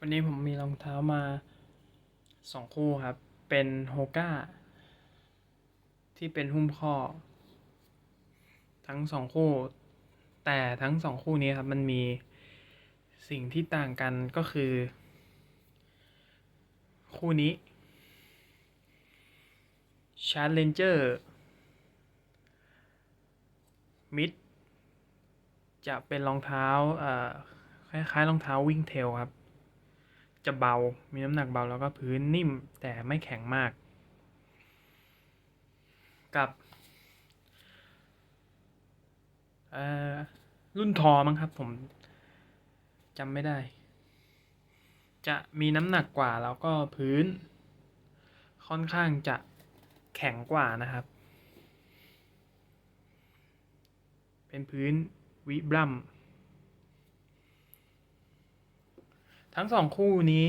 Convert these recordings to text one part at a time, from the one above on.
วันนี้ผมมีรองเท้ามาสองคู่ครับ เป็นโฮก้าที่เป็นหุ้มข้อ ทั้งสองคู่ แต่ทั้งสองคู่นี้ครับ มันมีสิ่งที่ต่างกันก็คือ คู่นี้ Challenger Mid จะเป็นรองเท้าคล้ายๆรองเท้าวิ่งเทลครับ จะเบา มีน้ำหนักเบาแล้วก็พื้นนิ่มแต่ไม่แข็งมาก กับรุ่นทอมั้งครับผมจำไม่ได้ จะมีน้ำหนักกว่าแล้วก็พื้น ค่อนข้างจะแข็งกว่านะครับ เป็นพื้นวิบลัม ทั้งสองคู่นี้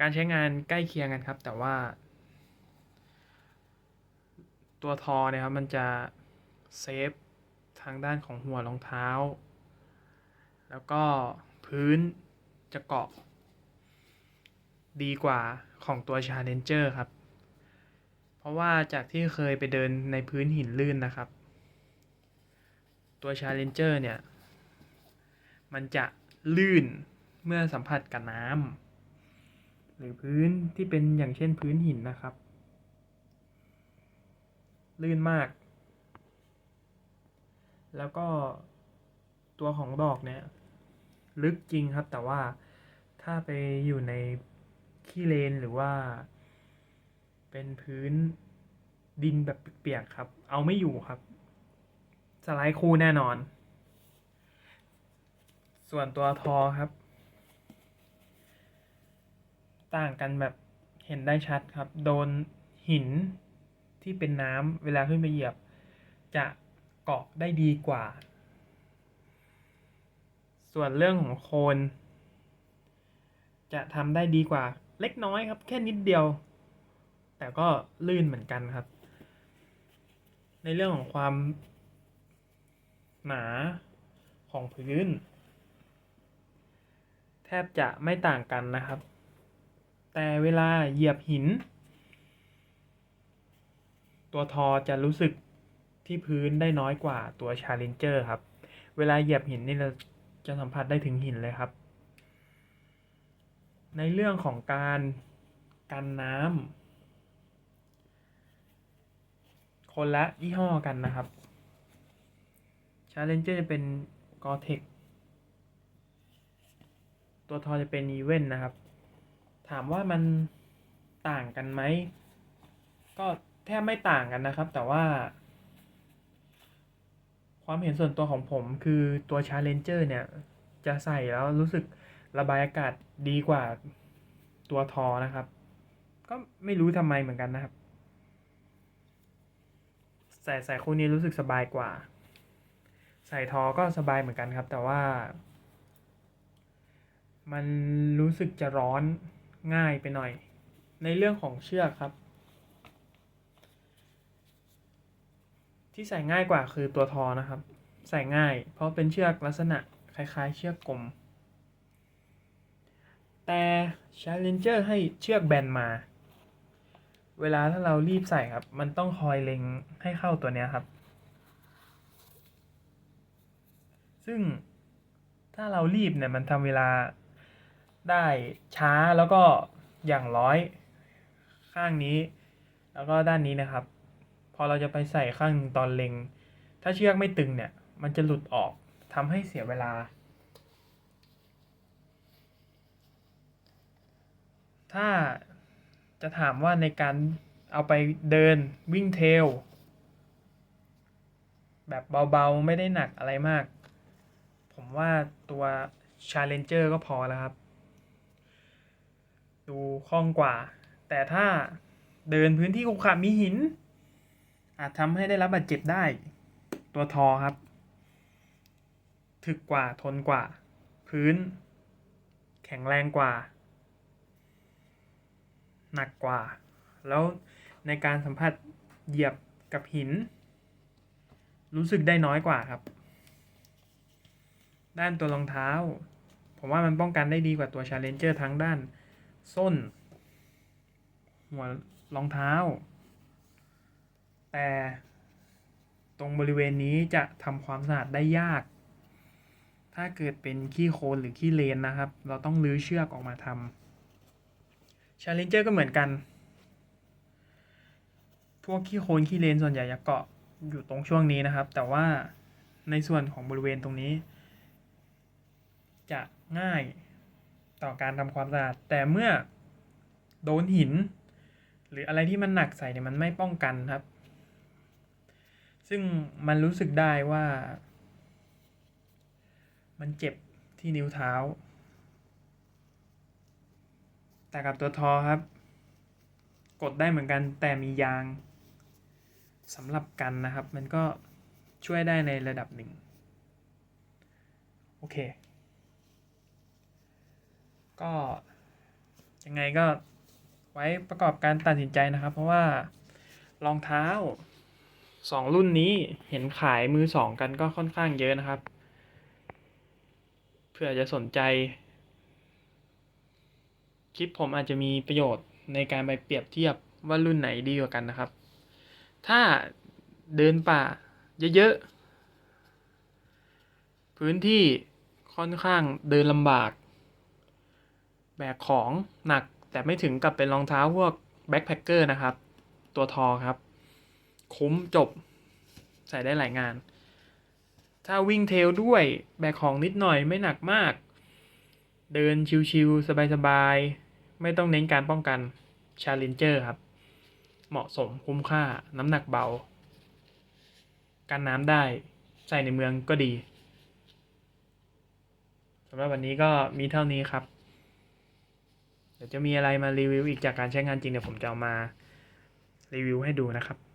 การใช้งานใกล้เคียงกันครับ แต่ว่า ตัวทอเนี่ยครับมันจะเซฟทางด้านของหัวรองเท้า แล้วก็พื้นจะเกาะ ดีกว่าของตัว Challenger ครับ เพราะว่าจากที่เคยไปเดินในพื้นหินลื่นนะครับ ตัว Challenger เนี่ย มันจะ ลื่นเมื่อสัมผัสกับน้ำหรือพื้นที่เป็นอย่างเช่นพื้นหินนะครับ ลื่นมาก แล้วก็ตัวของดอกเนี่ย ลึกจริงครับ แต่ว่าถ้าไปอยู่ในขี้เลนหรือว่า เป็นพื้นดินแบบเปียกๆครับ เอาไม่อยู่ครับ สไลด์คู่แน่นอน ส่วนตัวทอครับ ต่างกันแบบเห็นได้ชัดครับ โดนหินที่เป็นน้ำเวลาขึ้นไปเหยียบ จะเกาะได้ดีกว่า ส่วนเรื่องของโคน จะทำได้ดีกว่าเล็กน้อยครับ แค่นิดเดียว แต่ก็ลื่นเหมือนกันครับ ในเรื่องของความหนาของพื้น บจะไม่ต่างกันนะครับ แต่เวลาเหยียบหิน ตัวทอจะรู้สึกที่พื้นได้น้อยกว่าตัว Challenger ครับ เวลาเหยียบหินนี่เราจะสัมผัสได้ถึงหินเลยครับ ในเรื่องของการกันน้ำคนละยี่ห้อกันนะครับ Challenger จะเป็น Gore-Tex ตัวทอจะเป็น Even นะครับ ถามว่ามันต่างกันไหม ก็แทบไม่ต่างกันนะครับ แต่ว่า ความเห็นส่วนตัวของผมคือตัว Challenger เนี่ย จะใส่แล้วรู้สึกระบายอากาศดีกว่าตัวทอนะครับ ก็ไม่รู้ทำไมเหมือนกันนะครับ ใส่ใส่คู่นี้รู้สึกสบายกว่า ใส่ทอก็สบายเหมือนกันครับ แต่ว่า มันรู้สึกจะร้อนง่ายไปหน่อย ในเรื่องของเชือกครับ ที่ใส่ง่ายกว่าคือตัวทอนะครับ ใส่ง่าย เพราะเป็นเชือกลักษณะคล้ายๆ เชือกกลม แต่ Challenger ให้เชือกแบนมา เวลาถ้าเรารีบใส่ครับ มันต้องคอยเล็งให้เข้าตัวเนี้ยครับ ซึ่งถ้าเรารีบเนี่ยมันทำเวลา ได้ช้าแล้วก็อย่างร้อยข้างนี้ แล้วก็ด้านนี้นะครับ พอเราจะไปใส่ข้างตอนเล็ง ถ้าเชือกไม่ตึงเนี่ย มันจะหลุดออกทำให้เสียเวลา ถ้าจะถามว่าในการเอาไปเดินวิ่งเทลแบบเบาๆ ไม่ได้หนักอะไรมาก ผมว่าตัว Challenger ก็พอแล้วครับ ดูคล่องกว่า แต่ถ้าเดินพื้นที่ขรุขระมีหิน อาจทำให้ได้รับบาดเจ็บได้ ตัวทอครับ ถึกกว่าทนกว่า พื้น แข็งแรงกว่า หนักกว่า แล้วในการสัมผัสเหยียบกับหิน รู้สึกได้น้อยกว่าครับ ด้านตัวรองเท้าผผมว่ามันป้องกันได้ดีกว่าตัว Challenger ทั้งด้าน ส้น หัวรองเท้า แต่ตรงบริเวณนี้จะทำความสะอาดได้ยาก ถ้าเกิดเป็นขี้โคลนหรือขี้เลนนะครับ เราต้องลื้อเชือกออกมาทำ Challenger ก็เหมือนกัน พวกขี้โคลนขี้เลนส่วนใหญ่จะเกาะอยู่ตรงช่วงนี้นะครับ แต่ว่าในส่วนของบริเวณตรงนี้ จะง่าย ต่อการทำความสะอาด แต่เมื่อโดนหิน หรืออะไรที่มันหนักใส่เนี่ยมันไม่ป้องกันครับ ซึ่งมันรู้สึกได้ว่า มันเจ็บที่นิ้วเท้า แต่กับตัวทอครับ กดได้เหมือนกันแต่มียางสำหรับกันนะครับ มันก็ช่วยได้ในระดับหนึ่ง โอเค ก็ยังไงก็ไว้ประกอบการตัดสินใจนะครับ เพราะว่ารองเท้าสองรุ่นนี้เห็นขายมือสองกันก็ค่อนข้างเยอะนะครับ เพื่อจะสนใจ คลิปผมอาจจะมีประโยชน์ในการไปเปรียบเทียบว่ารุ่นไหนดีกว่ากันนะครับ ถ้าเดินป่าเยอะๆ พื้นที่ค่อนข้างเดินลำบาก บกของหนักแต่ไม่ถึงกับเป็นรองเท้าพวกแบ็คแพคเกอร์นะครับ ตัวทอครับ คุ้มจบ ใส่ได้หลายงาน ถ้าวิ่งเทลด้วยแบกของนิดหน่อยไม่หนักมาก เดินชิวๆสบายๆ ไม่ต้องเน้นการป้องกัน Challenger ครับ เหมาะสมคุ้มค่าน้ำหนักเบา กันน้ำได้ใส่ในเมืองก็ดีสำหรับวันนี้ก็มีเท่านี้ครับ ดี๋ยวจะมีอะไรมารีวิวอีกจากการใช้งานจริงเดี๋ยวผมจะเอามารีวิวให้ดูนะครับ